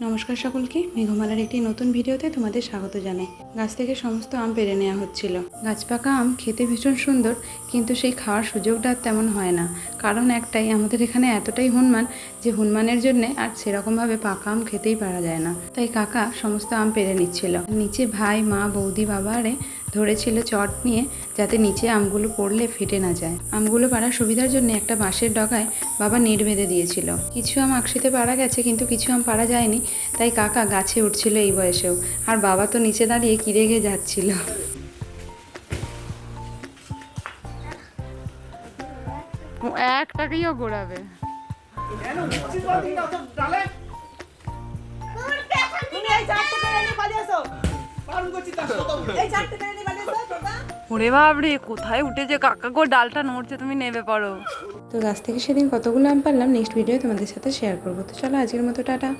নমস্কার সকলকে, মেঘমালার একটি নতুন ভিডিওতে তোমাদের স্বাগত জানাই। গাছ থেকে সমস্ত আম পেরে নেওয়া হচ্ছিল। গাছ পাকা আম খেতে ভীষণ সুন্দর, কিন্তু সেই খাওয়ার সুযোগটা তেমন হয় না। কারণ একটাই, আমাদের এখানে এতটাই হনুমান যে হনুমানের জন্যে আর সেরকমভাবে পাকা আম খেতেই পারা যায় না। তাই কাকা সমস্ত আম পেরে নিচ্ছিল। নিচে ভাই, মা, বৌদি বাবা আরে ধরেছিল চট নিয়ে যাতে নিচে আমগুলো পড়লে ফেটে না যায়। আমগুলো পাড়ার সুবিধার জন্য একটা বাঁশের ডগায় বাবা নেট বেঁধে দিয়েছিল। কিছু আম আকশিতে পাড়া গেছে কিন্তু কিছু আম পাড়া যায়নি তাই কাকা গাছে উঠছিল এই বয়সেও। আর বাবা তো নিচে দাঁড়িয়ে কি রেগে যাচ্ছিল। একটাকেও গোড়াবে। ওরে বাবরে কোথায় উঠেছে? কাকা গো, ডালটা নড়ছে, তুমি নেবে পারো। তো গাছ থেকে সেদিন কতগুলো আম পারলাম নেক্সট ভিডিও তোমাদের সাথে শেয়ার করব। তো চলো, আজকের মতো টাটা।